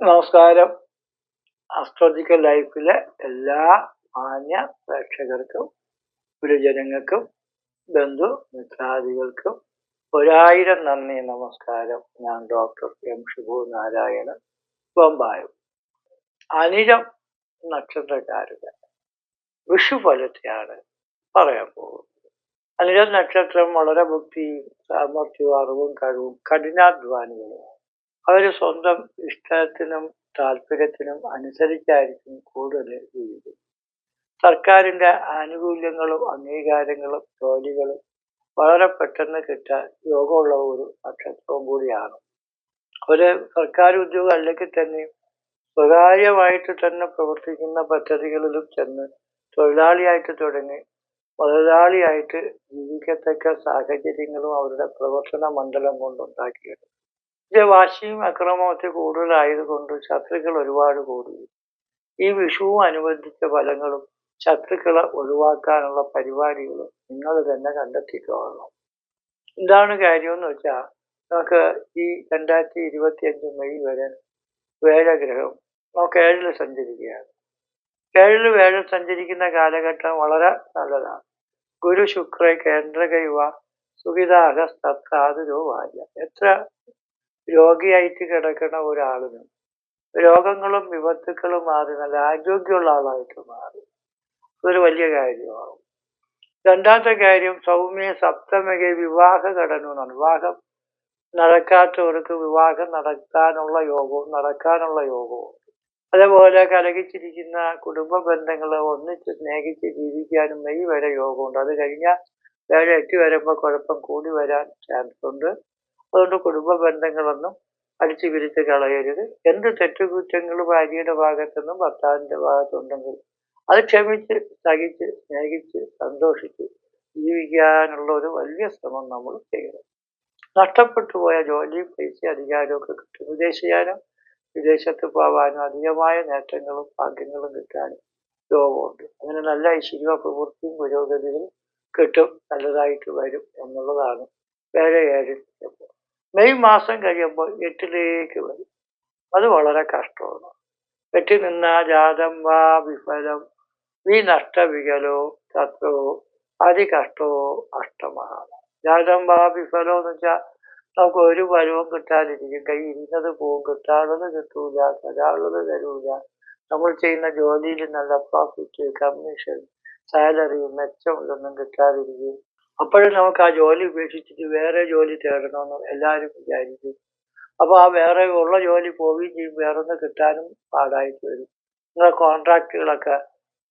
നമസ്കാരം. അസ്ട്രോളജിക്കൽ ലൈഫിലെ എല്ലാ മാന്യ പ്രേക്ഷകർക്കും ഗുരുജനങ്ങൾക്കും ബന്ധു മിത്രാദികൾക്കും ഒരായിരം നന്ദി നമസ്കാരം. ഞാൻ ഡോക്ടർ എം ഷുഭു നാരായണൻ ബൊമ്പായും. അനിഴം നക്ഷത്രക്കാരുടെ വിഷുഫലത്തെയാണ് പറയാൻ പോകുന്നത്. അനിഴം നക്ഷത്രം വളരെ ബുദ്ധിയും സാമർഥ്യവും അറിവും കഴിവും കഠിനാധ്വാനികളുമാണ് അവർ സ്വന്തം ഇഷ്ടത്തിനും താല്പര്യത്തിനും അനുസരിച്ചായിരിക്കും കൂടുതൽ ജീവിക്കുന്നത് സർക്കാരിന്റെ ആനുകൂല്യങ്ങളും അംഗീകാരങ്ങളും ജോലികളും വളരെ പെട്ടെന്ന് കിട്ടാൻ യോഗമുള്ള ഒരു നക്ഷത്രവും കൂടിയാണ്. ഒരു സർക്കാർ ഉദ്യോഗം അല്ലെങ്കിൽ തന്നെ സ്വകാര്യമായിട്ട് തന്നെ പ്രവർത്തിക്കുന്ന പദ്ധതികളിലും ചെന്ന് തൊഴിലാളിയായിട്ട് തുടങ്ങി മുതലാളിയായിട്ട് ജീവിക്കത്തക്ക സാഹചര്യങ്ങളും അവരുടെ പ്രവർത്തന മണ്ഡലം കൊണ്ടുണ്ടാക്കിയത് വാശിയും അക്രമമൊക്കെ കൂടുതലായതുകൊണ്ട് ശത്രുക്കൾ ഒരുപാട് കൂടി. ഈ വിഷുവും അനുബന്ധിച്ച ഫലങ്ങളും ശത്രുക്കളെ ഒഴിവാക്കാനുള്ള പരിപാടികളും നിങ്ങൾ തന്നെ കണ്ടെത്തിക്കോളണം. എന്താണ് കാര്യം എന്ന് വെച്ചാൽ നമുക്ക് ഈ രണ്ടായിരത്തി ഇരുപത്തി അഞ്ച് മെയ് വരെ വേഴഗ്രഹം നമുക്ക് ഏഴിൽ സഞ്ചരിക്കുകയാണ്. ഏഴിൽ വേഴ സഞ്ചരിക്കുന്ന കാലഘട്ടം വളരെ നല്ലതാണ്. ഗുരു ശുക്ര കേന്ദ്രകൈവ സുഖിതാഹസ്തത്രാതുരോ വാര്യ എത്ര രോഗിയായിട്ട് കിടക്കുന്ന ഒരാളിന് രോഗങ്ങളും വിപത്തുക്കളും മാറി നല്ല ആരോഗ്യമുള്ള ആളായിട്ട് മാറി. അതൊരു വലിയ കാര്യമാകും രണ്ടാമത്തെ കാര്യം സൗമ്യ സപ്തമിക വിവാഹ ഘടന എന്നാണ് വിവാഹം നടക്കാത്തവർക്ക് വിവാഹം നടത്താനുള്ള യോഗവും നടക്കാനുള്ള യോഗവും. അതേപോലെ കലകിച്ചിരിക്കുന്ന കുടുംബ ബന്ധങ്ങളെ ഒന്നിച്ച് സ്നേഹിച്ച് ജീവിക്കാനും മെയ് വരെ യോഗമുണ്ട്. അത് കഴിഞ്ഞാൽ ഏഴ് എട്ട് വരുമ്പോൾ കുഴപ്പം കൂടി വരാൻ ചാൻസ് ഉണ്ട് അതുകൊണ്ട് കുടുംബ ബന്ധങ്ങളൊന്നും അടിച്ചു പിരിച്ച് കളയരുത്. എന്ത് തെറ്റുകുറ്റങ്ങൾ ഭാര്യയുടെ ഭാഗത്തുനിന്നും ഭർത്താവിന്റെ ഭാഗത്തുണ്ടെങ്കിൽ അത് ക്ഷമിച്ച് സഹിച്ച് സ്നേഹിച്ച് സന്തോഷിച്ച് ജീവിക്കാനുള്ള ഒരു വലിയ ശ്രമം നമ്മൾ ചെയ്യണം. നഷ്ടപ്പെട്ടു പോയ ജോലിയും പൈസ അധികാരമൊക്കെ കിട്ടും. വിദേശയാനും വിദേശത്ത് പോകാനും അധികമായ നേട്ടങ്ങളും ഭാഗ്യങ്ങളും കിട്ടാനും യോഗമുണ്ട് അങ്ങനെ നല്ല ഐശ്വര്യ പ്രവൃത്തിയും പുരോഗതിയും കിട്ടും നല്ലതായിട്ട് വരും എന്നുള്ളതാണ് വേറെ ഏഴിൽ മെയ് മാസം കഴിയുമ്പോൾ എട്ടിലേക്ക് വരും. അത് വളരെ കഷ്ടമാണ്. എട്ടിൽ നിന്ന ജാതം വാ വിഫലം വി നഷ്ടവികലോ തത്വോ അതികഷ്ടമോ അഷ്ടമാണ് ജാതം വാ വിഫലോ എന്ന് വെച്ചാൽ നമുക്ക് ഒരു ഫലവും കിട്ടാതിരിക്കും. കൈ ഇരുന്നത് പോവും കിട്ടാനുള്ളത് കിട്ടൂല തരാനുള്ളത് തരൂല. നമ്മൾ ചെയ്യുന്ന ജോലിയിൽ നല്ല പ്രോഫിറ്റ് കമ്മീഷൻ സാലറി മെച്ചം ഇതൊന്നും കിട്ടാതിരിക്കും. അപ്പോഴും നമുക്ക് ആ ജോലി ഉപേക്ഷിച്ചിട്ട് വേറെ ജോലി തേടണമെന്ന് എല്ലാവരും വിചാരിക്കും. അപ്പോൾ ആ വേറെ ഉള്ള ജോലി പോവുകയും ചെയ്യും. വേറെ ഒന്ന് കിട്ടാനും പാടായിട്ട് വരും. നിങ്ങളെ കോൺട്രാക്റ്റുകളൊക്കെ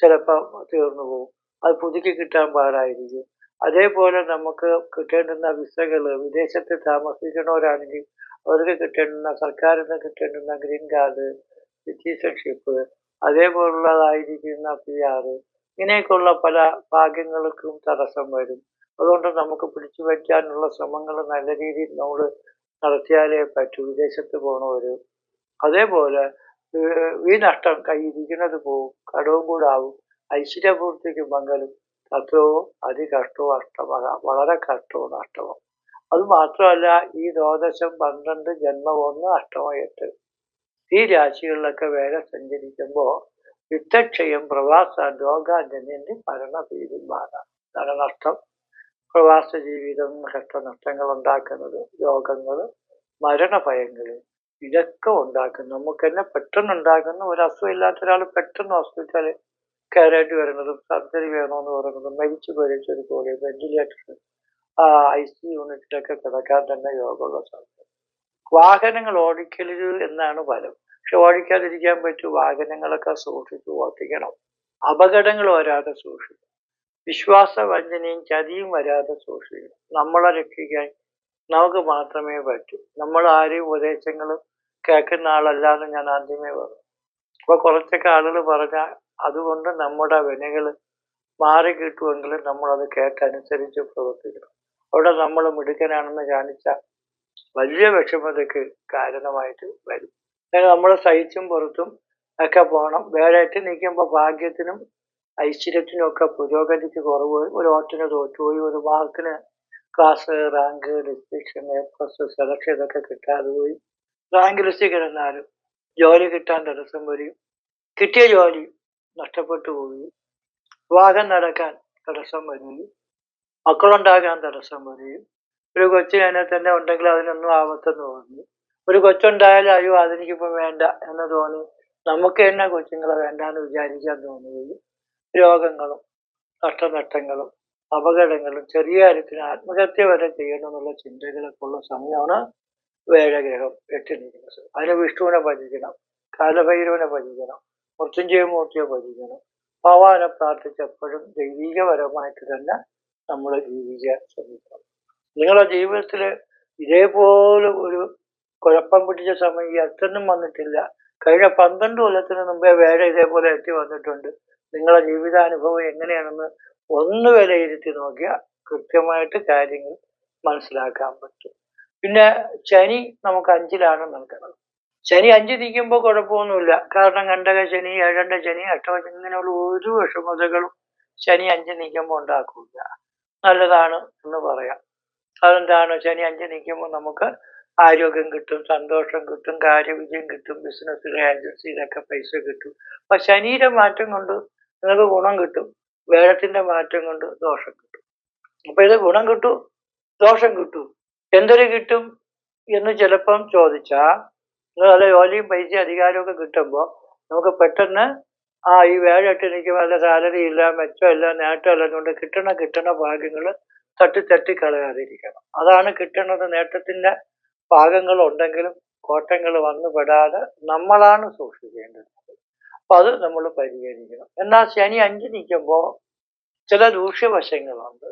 ചിലപ്പോൾ തീർന്നു പോകും. അത് പുതുക്കി കിട്ടാൻ പാടായിരിക്കും. അതേപോലെ നമുക്ക് കിട്ടേണ്ടുന്ന വിസകൾ വിദേശത്ത് താമസിക്കണവരാണെങ്കിൽ അവർക്ക് കിട്ടേണ്ടുന്ന സർക്കാരിൽ നിന്ന് കിട്ടേണ്ടുന്ന ഗ്രീൻ കാർഡ് സിറ്റിസൺഷിപ്പ് അതേപോലുള്ളതായിരിക്കുന്ന പി ആർ ഇങ്ങനെയൊക്കെയുള്ള പല ഭാഗ്യങ്ങൾക്കും തടസ്സം വരും. അതുകൊണ്ട് നമുക്ക് പിടിച്ചു വയ്ക്കാനുള്ള ശ്രമങ്ങൾ നല്ല രീതിയിൽ നമ്മൾ നടത്തിയാലേ പറ്റൂ. വിദേശത്ത് പോകണവർ അതേപോലെ ഈ നഷ്ടം കൈയിരിക്കുന്നത് പോവും കടവും കൂടാവും ഐശ്വര്യപൂർത്തിക്ക് മംഗലും തത്വവും അതികഷ്ടവും അഷ്ടമക വളരെ കഷ്ടവും നഷ്ടവും. അത് മാത്രമല്ല ഈ ദ്വാദശം പന്ത്രണ്ട് ജന്മം ഒന്ന് അഷ്ടമം എട്ട്. ഈ രാശികളിലൊക്കെ വേറെ സഞ്ചരിക്കുമ്പോൾ യുദ്ധക്ഷയം പ്രവാസ രോഗാജന്യന്റെ മരണഭീതിമാരാണ് ധനനഷ്ടം പ്രവാസ ജീവിതം കഷ്ടനഷ്ടങ്ങൾ ഉണ്ടാക്കുന്നത് രോഗങ്ങൾ മരണഭയങ്ങൾ ഇതൊക്കെ ഉണ്ടാക്കുന്നു. നമുക്ക് തന്നെ പെട്ടെന്ന് ഉണ്ടാക്കുന്ന ഒരു അസുഖമില്ലാത്ത ഒരാൾ പെട്ടെന്ന് ഹോസ്പിറ്റലിൽ കയറേണ്ടി വരുന്നതും സർജറി വേണമെന്ന് പറയുന്നതും മരിച്ചു പോയതൊരു പോലെ വെന്റിലേറ്റർ ആ ഐ സി യൂണിറ്റിലൊക്കെ കിടക്കാൻ തന്നെ യോഗമുള്ള സാധ്യത വാഹനങ്ങൾ ഓടിക്കരുത് എന്നാണ് ഫലം. പക്ഷെ ഓടിക്കാതിരിക്കാൻ പറ്റും. വാഹനങ്ങളൊക്കെ സൂക്ഷിച്ച് ഓട്ടിക്കണം അപകടങ്ങൾ വരാതെ സൂക്ഷിക്കണം. വിശ്വാസവഞ്ചനയും ചതിയും വരാതെ സൂക്ഷിക്കണം. നമ്മളെ രക്ഷിക്കാൻ നമുക്ക് മാത്രമേ പറ്റൂ. നമ്മൾ ആരെയും ഉപദേശങ്ങളും കേൾക്കുന്ന ആളല്ലാന്ന് ഞാൻ ആദ്യമേ പറഞ്ഞു. അപ്പൊ കുറച്ചൊക്കെ ആളുകൾ പറഞ്ഞാൽ അതുകൊണ്ട് നമ്മുടെ വിനകൾ മാറി കിട്ടുമെങ്കിൽ നമ്മളത് കേട്ടനുസരിച്ച് പ്രവർത്തിക്കണം. അവിടെ നമ്മൾ മിടുക്കനാണെന്ന് കാണിച്ച വലിയ വിഷമതയ്ക്ക് കാരണമായിട്ട് വരും. നമ്മൾ സഹിച്ചും പുറത്തും ഒക്കെ പോകണം. വേറായിട്ട് നിൽക്കുമ്പോൾ ഭാഗ്യത്തിനും ഐശ്വര്യത്തിനും ഒക്കെ. പുരോഗതിക്ക് കുറവ്. ഒരു ഓട്ടിന് തോറ്റുപോയി ഒരു മാർക്കിന് class rank distinction A plus selection ഇതൊക്കെ കിട്ടാതെ പോയി. റാങ്ക് ലിസ്റ്റ് കിടന്നാലും ജോലി കിട്ടാൻ തടസ്സം വരും കിട്ടിയ ജോലി നഷ്ടപ്പെട്ടു പോയി. വിവാഹം നടക്കാൻ തടസ്സം വരികയും മക്കളുണ്ടാകാൻ തടസ്സം വരികയും ഒരു കൊച്ചു തന്നെ ഉണ്ടെങ്കിൽ അതിനൊന്നും ആവത്തെന്ന് തോന്നി ഒരു കൊച്ചുണ്ടായാലും അയ്യോ അതെനിക്കിപ്പോൾ വേണ്ട എന്ന് തോന്നി. നമുക്ക് തന്നെ കൊച്ചുങ്ങളെ വേണ്ടാന്ന് വിചാരിക്കാൻ തോന്നുകയും രോഗങ്ങളും നഷ്ടനഷ്ടങ്ങളും അപകടങ്ങളും ചെറിയ കാര്യത്തിന് ആത്മഹത്യ വരെ ചെയ്യണം എന്നുള്ള ചിന്തകളൊക്കെ ഉള്ള സമയമാണ് വേഴഗ്രഹം എട്ടിരിക്കുന്നത് അതിന് വിഷ്ണുവിനെ ഭജിക്കണം കാലഭൈരവനെ ഭജിക്കണം മൃത്യുഞ്ജയ മൂർത്തിയെ ഭജിക്കണം. ഭഗവാനെ പ്രാർത്ഥിച്ചപ്പോഴും ദൈവികപരമായിട്ട് തന്നെ നമ്മൾ ജീവിക്കാൻ ശ്രമിക്കണം. നിങ്ങളുടെ ജീവിതത്തിൽ ഇതേപോലെ ഒരു കുഴപ്പം പിടിച്ച സമയം ഈ അടുത്തൊന്നും വന്നിട്ടില്ല. കഴിഞ്ഞ പന്ത്രണ്ട് കൊല്ലത്തിന് മുമ്പേ വേഴ ഇതേപോലെ എത്തി വന്നിട്ടുണ്ട്. നിങ്ങളുടെ ജീവിതാനുഭവം എങ്ങനെയാണെന്ന് ഒന്ന് വിലയിരുത്തി നോക്കിയാൽ കൃത്യമായിട്ട് കാര്യങ്ങൾ മനസ്സിലാക്കാൻ പറ്റും. പിന്നെ ശനി നമുക്ക് അഞ്ചിലാണ് നൽകുന്നത് ശനി അഞ്ച് നിൽക്കുമ്പോൾ കുഴപ്പമൊന്നുമില്ല. കാരണം കണ്ടക ശനി ഏഴണ്ട ശനി അഷ്ടമ ഇങ്ങനെയുള്ള ഒരു വിഷമതകളും ശനി അഞ്ച് നിൽക്കുമ്പോൾ ഉണ്ടാക്കില്ല നല്ലതാണ് എന്ന് പറയാം. അതെന്താണ്? ശനി അഞ്ച് നിൽക്കുമ്പോൾ നമുക്ക് ആരോഗ്യം കിട്ടും സന്തോഷം കിട്ടും കാര്യവിജയം കിട്ടും ബിസിനസ്സിലെ ഏജൻസിയിലൊക്കെ പൈസ കിട്ടും. അപ്പൊ ശനിയുടെ മാറ്റം കൊണ്ട് നിങ്ങൾക്ക് ഗുണം കിട്ടും. വേഴത്തിന്റെ മാറ്റം കൊണ്ട് ദോഷം കിട്ടും. അപ്പൊ ഇത് ഗുണം കിട്ടും ദോഷം കിട്ടും. എന്തൊരു കിട്ടും എന്ന് ചിലപ്പം ചോദിച്ചാൽ അത് ജോലിയും പൈസ അധികാരമൊക്കെ കിട്ടുമ്പോൾ നമുക്ക് പെട്ടെന്ന് ആ ഈ വേഴട്ട് എനിക്ക് നല്ല സാലറി ഇല്ല മെച്ചമില്ല നേട്ടമില്ല എന്നുകൊണ്ട് കിട്ടണ കിട്ടണ ഭാഗ്യങ്ങൾ തട്ടി തട്ടി കളയാതിരിക്കണം. അതാണ് കിട്ടണത് നേട്ടത്തിന്റെ ഭാഗങ്ങൾ ഉണ്ടെങ്കിലും കോട്ടങ്ങൾ വന്നുപെടാതെ നമ്മളാണ് സൂക്ഷിക്കേണ്ടത്. അപ്പൊ അത് നമ്മൾ പരിഹരിക്കണം. എന്നാൽ ശനി അഞ്ച് നിൽക്കുമ്പോൾ ചില ദൂഷ്യവശങ്ങളുണ്ട്.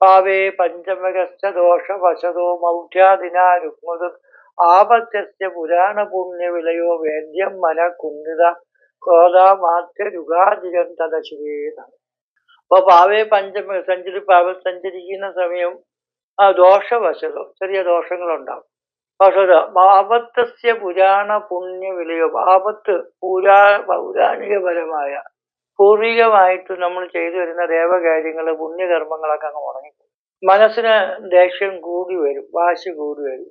പാവേ പഞ്ചമകശ്ച ദോഷ വശതോ മൗഢ്യാദിനാ രുക്മത് ആപത്യസ്യ പുരാണ പുണ്യ വിലയോ വേദ്യം മന കുന്നിത ക്രോധാമാത്യ രുഗാതിരം തദശിവേതാണ് അപ്പൊ പാവേ പഞ്ചമ സഞ്ചരി പാവ സഞ്ചരിക്കുന്ന സമയം ആ ദോഷവശതോ ചെറിയ ദോഷങ്ങളുണ്ടാവും. പക്ഷേ ഭാവത്തസ്യ പുരാണ പുണ്യ വിലയോ ഭാവത്ത് പുരാ പൗരാണികപരമായ പൂർവികമായിട്ട് നമ്മൾ ചെയ്തു വരുന്ന ദേവകാര്യങ്ങൾ പുണ്യകർമ്മങ്ങളൊക്കെ അങ്ങ് ഉറങ്ങിപ്പോകും മനസ്സിന് ദേഷ്യം കൂടി വരും വാശി കൂടി വരും.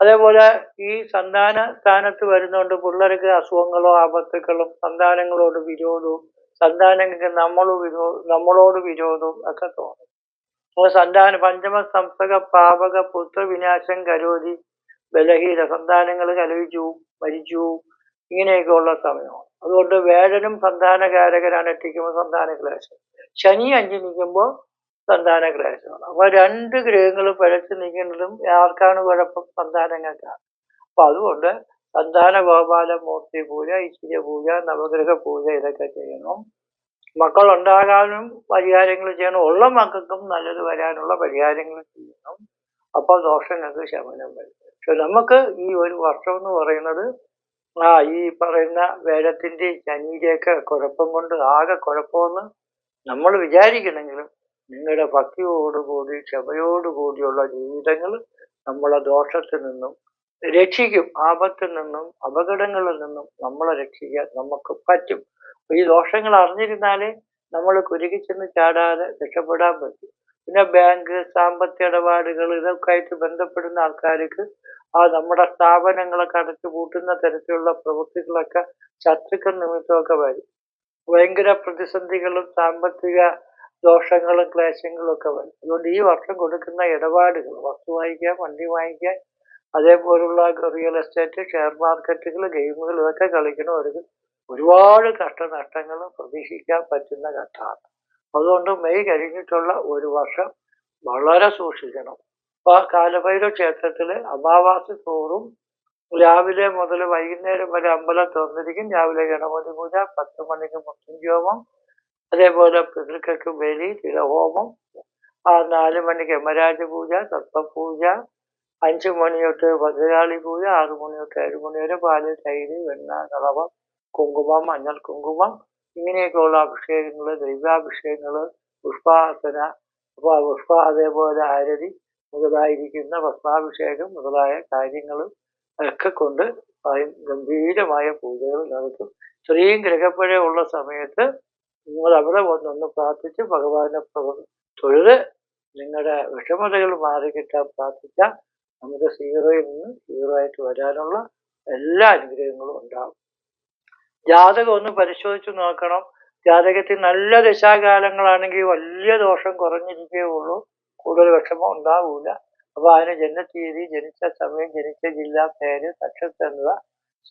അതേപോലെ ഈ സന്താന സ്ഥാനത്ത് വരുന്നതുകൊണ്ട് പിള്ളേർക്ക് അസുഖങ്ങളോ ആപത്തുക്കളും സന്താനങ്ങളോട് വിരോധവും സന്താനങ്ങൾക്ക് നമ്മളോ വിരോ നമ്മളോട് വിരോധവും ഒക്കെ തോന്നും. സന്താന പഞ്ചമ സംസക പാപക പുത്രവിനാശം കരോതി ബലഹീന സന്താനങ്ങൾ കലവിച്ചു മരിച്ചു. ഇങ്ങനെയൊക്കെയുള്ള സമയമാണ്. അതുകൊണ്ട് വേഴനും സന്താനകാരകനാണ് എത്തിക്കുമ്പോൾ സന്താന ക്ലേശം ശനി അഞ്ച് നിൽക്കുമ്പോൾ സന്താന ക്ലേശമാണ് അപ്പൊ രണ്ട് ഗ്രഹങ്ങൾ പഴച്ചു നിൽക്കുന്നതും ആർക്കാണ് കുഴപ്പം? സന്താനങ്ങൾക്കാണ്. അപ്പൊ അതുകൊണ്ട് സന്താന ഗോപാല മൂർത്തി പൂജ ഐശ്വര്യ പൂജ നവഗ്രഹ പൂജ ഇതൊക്കെ ചെയ്യണം. മക്കൾ ഉണ്ടാകാനും പരിഹാരങ്ങൾ ചെയ്യണം. ഉള്ള മക്കൾക്കും നല്ലത് വരാനുള്ള പരിഹാരങ്ങൾ ചെയ്യണം. അപ്പോൾ ദോഷങ്ങൾക്ക് ശമനം വരും. പക്ഷെ നമുക്ക് ഈ ഒരു വർഷം എന്ന് പറയുന്നത് ആ ഈ പറയുന്ന വേദത്തിന്റെ ശനിയുടെയൊക്കെ കുഴപ്പം കൊണ്ട് ആകെ കുഴപ്പമെന്ന് നമ്മൾ വിചാരിക്കണമെങ്കിലും നിങ്ങളുടെ ഭക്തിയോടുകൂടി ക്ഷമയോടുകൂടിയുള്ള ജീവിതങ്ങൾ നമ്മളെ ദോഷത്തിൽ നിന്നും രക്ഷിക്കും ആപത്തിൽ നിന്നും അപകടങ്ങളിൽ നിന്നും നമ്മളെ രക്ഷിക്കാൻ നമുക്ക് പറ്റും. ഈ ദോഷങ്ങൾ അറിഞ്ഞിരുന്നാലേ നമ്മൾ കുരുകിച്ചെന്ന് ചെന്ന് ചാടാതെ രക്ഷപ്പെടാൻ പറ്റും. പിന്നെ ബാങ്ക് സാമ്പത്തിക ഇടപാടുകൾ ഇതൊക്കെ ആയിട്ട് ബന്ധപ്പെടുന്ന ആൾക്കാർക്ക് ആ നമ്മുടെ സ്ഥാപനങ്ങളൊക്കെ അടച്ചു പൂട്ടുന്ന തരത്തിലുള്ള പ്രവൃത്തികളൊക്കെ ശത്രുക്കൾ നിമിത്തമൊക്കെ വരും. ഭയങ്കര പ്രതിസന്ധികളും സാമ്പത്തിക ദോഷങ്ങളും ക്ലേശങ്ങളും ഒക്കെ വരും. അതുകൊണ്ട് ഈ വർഷം കൊടുക്കുന്ന ഇടപാടുകൾ വസ്തു വാങ്ങിക്കാൻ വണ്ടി വാങ്ങിക്കാൻ അതേപോലുള്ള റിയൽ എസ്റ്റേറ്റ് ഷെയർ മാർക്കറ്റുകൾ ഗെയിമുകൾ ഇതൊക്കെ കളിക്കണവർക്ക് ഒരുപാട് കഷ്ടനഷ്ടങ്ങൾ പ്രതീക്ഷിക്കാൻ പറ്റുന്ന ഘട്ടമാണ്. അതുകൊണ്ട് മെയ് കഴിഞ്ഞിട്ടുള്ള ഒരു വർഷം വളരെ സൂക്ഷിക്കണം. അപ്പൊ കാലഭൈരവ ക്ഷേത്രത്തിൽ അമാവാസി തോറും രാവിലെ മുതൽ വൈകുന്നേരം വരെ അമ്പലം തുറന്നിരിക്കും. രാവിലെ ഗണപതി പൂജ പത്ത് മണിക്ക് മുത്തഞ്ചോമം അതേപോലെ പിതൃക്കൾക്ക് ബലി തിലഹോമം ആ നാല് മണിക്ക് യമരാജ പൂജ തത്വപൂജ അഞ്ച് മണി തൊട്ട് ഭദ്രകാളി പൂജ ആറു മണി തൊട്ട് ഏഴ് മണി വരെ പാൽ തൈര് വെണ്ണ കളവം കുങ്കുമം മഞ്ഞൾ കുങ്കുമം ഇങ്ങനെയൊക്കെയുള്ള അഭിഷേകങ്ങൾ ദൈവാഭിഷേകങ്ങൾ പുഷ്പാസന അപ്പോൾ പുഷ്പ അതേപോലെ ആരതി മുതലായിരിക്കുന്ന വസ്ത്രാഭിഷേകം മുതലായ കാര്യങ്ങൾ ഒക്കെ കൊണ്ട് ഗംഭീരമായ പൂജകൾ നടത്തും. സ്ത്രീയും ഗ്രഹപ്പഴ ഉള്ള സമയത്ത് നിങ്ങൾ അവിടെ വന്നൊന്ന് പ്രാർത്ഥിച്ച് ഭഗവാനെ തൊഴുത് നിങ്ങളുടെ വിഷമതകൾ മാറിക്കിട്ടാൻ പ്രാർത്ഥിച്ചാൽ നമുക്ക് സീറോയിൽ നിന്ന് സീറോ ആയിട്ട് വരാനുള്ള എല്ലാ അനുഗ്രഹങ്ങളും ഉണ്ടാവും. ജാതകം ഒന്ന് പരിശോധിച്ചു നോക്കണം. ജാതകത്തിൽ നല്ല ദശാകാലങ്ങളാണെങ്കിൽ വലിയ ദോഷം കുറഞ്ഞിരിക്കേ ഉള്ളൂ. കൂടുതൽ വിഷമം ഉണ്ടാവൂല. അപ്പൊ അതിന് ജനനത്തീയതി ജനിച്ച സമയം ജനിച്ച ജില്ല പേര് നക്ഷത്രം എന്നിവ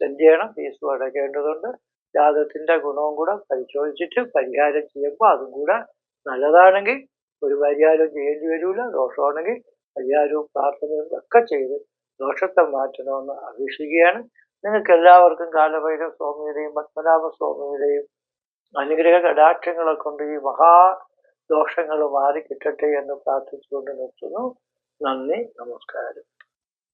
സെൻഡ് ചെയ്യണം. ഫീസ് അടയ്ക്കേണ്ടതുണ്ട് ജാതകത്തിന്റെ ഗുണവും കൂടെ പരിശോധിച്ചിട്ട് പരിഹാരം ചെയ്യുമ്പോൾ അതും കൂടെ നല്ലതാണെങ്കിൽ ഒരു പരിഹാരവും ചെയ്യേണ്ടി വരില്ല ദോഷമാണെങ്കിൽ പരിഹാരവും പ്രാർത്ഥനയും ഒക്കെ ചെയ്ത് ദോഷത്തെ മാറ്റണമെന്ന് അപേക്ഷിക്കുകയാണ്. നിങ്ങൾക്ക് എല്ലാവർക്കും കാലഭൈരവ സ്വാമിയുടെയും പത്മനാഭ സ്വാമിയുടെയും അനുഗ്രഹ കടാക്ഷങ്ങളെ കൊണ്ട് ഈ മഹാ ദോഷങ്ങൾ മാറി കിട്ടട്ടെ എന്ന് പ്രാർത്ഥിച്ചുകൊണ്ട് നിർത്തുന്നു. നന്ദി നമസ്കാരം.